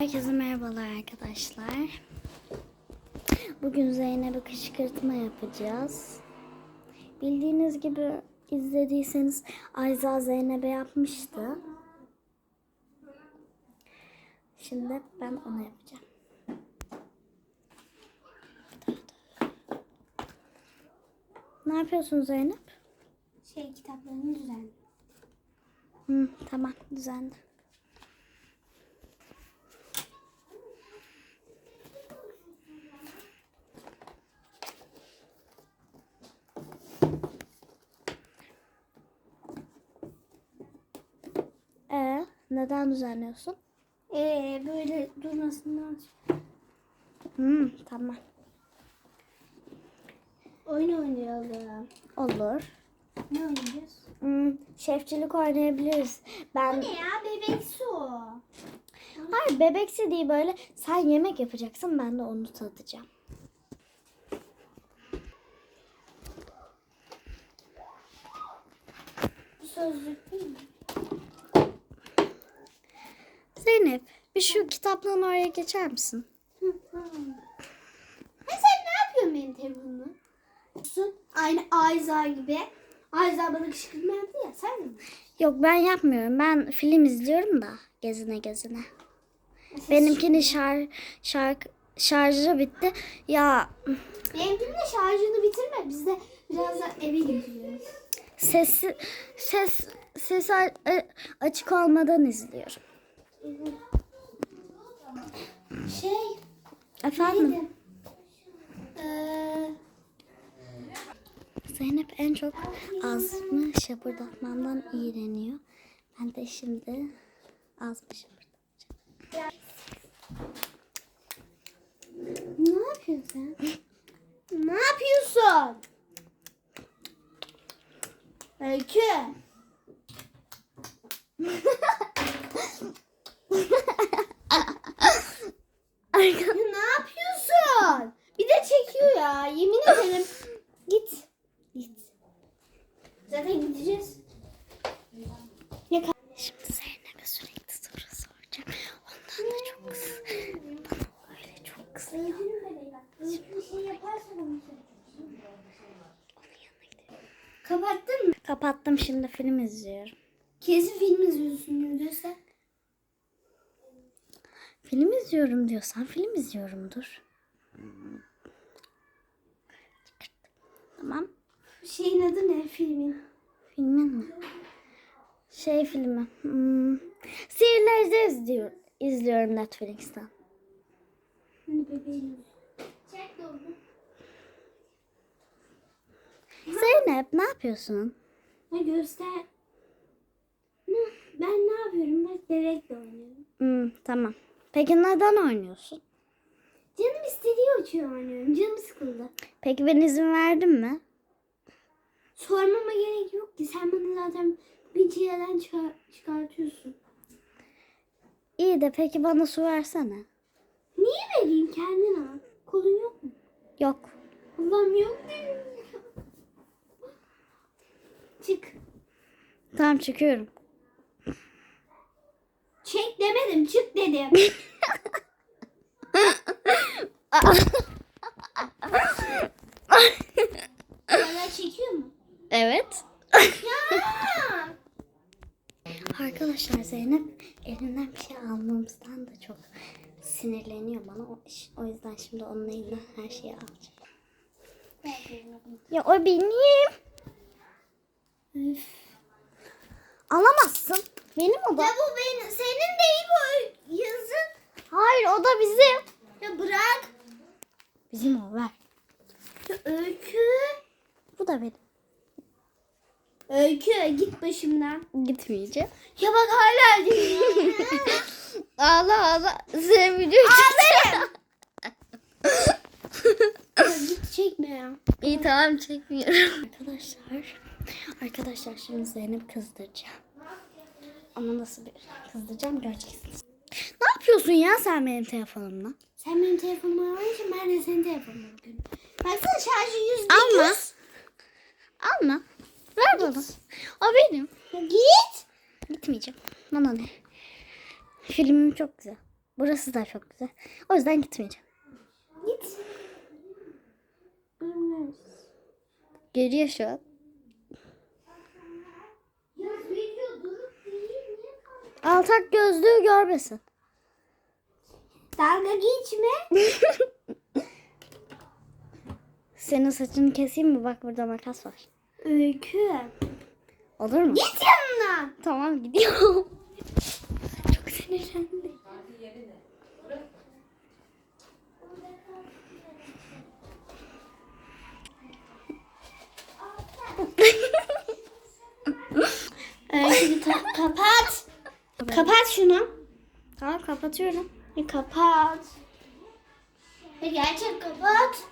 Herkese merhabalar arkadaşlar. Bugün Zeynep'e kışkırtma yapacağız. Bildiğiniz gibi izlediyseniz Ayza Zeynep'e yapmıştı. Şimdi ben ona yapacağım. Ne yapıyorsun Zeynep? Şey kitaplarını düzenli. Hı, tamam düzenli. Ee, neden düzenliyorsun? Ee, böyle durmasından Hı, tamam. oyun oynayalım. Olur. Ne oynayacağız? Hmm, şefçilik oynayabiliriz. Ben Ne ya bebek su. Hayır bebeksi değil böyle sen yemek yapacaksın ben de onu tadacağım. Bu sözlük değil mi? Zeynep bir şu kitaplığın oraya geçer misin? Ha, sen ne yapıyorsun benim telefonumla? Sun, Aynı Ayza gibi. Ayza bana kışkırtma yaptı ya sen de mi? Yok ben yapmıyorum. Ben film izliyorum da gezine gezine. Benimkinin şar şark şarjı bitti. Ya Benimkinin de şarjını bitirme. Biz de biraz da eve gidiyoruz. ses ses ses açık olmadan izliyorum. Şey. Efendim? neydi? Ee, Zeynep en çok ağzımı şapırdatmamdan iğreniyor. Ben de şimdi ağzımı şapırdatacağım. ne yapıyorsun sen? ne yapıyorsun? Öykü. Ya ne yapıyorsun? Bir de çekiyor ya. Yemin ederim. Git. Git. Zaten gideceğiz. Ka- Şimdi Zeynep'e sürekli soru soracağım. Ondan da çok kız. Bana öyle çok kızıyor. Bir şey yaparsan onu. Kapattın mı? Kapattım şimdi film izliyorum. Kesin film izliyorsun göster. Film izliyorum diyorsan film izliyorumdur. Tamam. Şeyin adı ne filmin? Filmin mi? Şey filmi. Hmm. Sihirleri izliyor, izliyorum Netflix'ten. Hani. Zeynep ne yapıyorsun? Ha göster. Ne? Ben ne yapıyorum? Bak bebekle oynuyorum. Hmm, tamam. Peki neden oynuyorsun? Canım istediği uçuyor oynuyorum. Canım sıkıldı. Peki ben izin verdim mi? Sormama gerek yok ki. Sen bana zaten bir çileden çıkar, çıkartıyorsun. İyi de peki bana su versene. Niye vereyim kendin al? Kolun yok mu? Yok. Allah'ım yok. Çık. Tamam çıkıyorum. Çek demedim. Çık dedim. Hala çekiyor mu? Evet. Arkadaşlar Zeynep elinden bir şey almamızdan da çok sinirleniyor bana. O, o yüzden şimdi onun elinden her şeyi alacağım. Ya o benim. Üf. Alamazsın. Benim o da. Ya bu benim, senin değil bu yazın. Hayır o da bizim. Ya bırak. Bizim o ver. Ya öykü. Bu da benim. Öykü git başımdan. Gitmeyeceğim. Ya bak hala. Ağla ağla. Sen video ya git çekme ya. İyi tamam çekmiyorum. Arkadaşlar. Arkadaşlar şimdi Zeynep kızdıracağım. Ama nasıl bir kızdıracağım göreceksiniz. Ne yapıyorsun ya sen benim telefonumla? Sen benim telefonumu için ben de senin telefonuna bakıyorum. Baksana şarjı yüzde Alma. Alma. Ver bana. O benim. Git. Gitmeyeceğim. Bana ne? Filmim çok güzel. Burası da çok güzel. O yüzden gitmeyeceğim. Git. Görüyor şu an. Altak gözlüğü görmesin. Dalga geçme. Senin saçını keseyim mi? Bak burada makas var. Öykü. Olur mu? Git yanına. Tamam gidiyorum. Çok sinirlendim. Öykü kapat. Kapat şunu. Tamam kapatıyorum. Bir kapat. Bir gerçek kapat.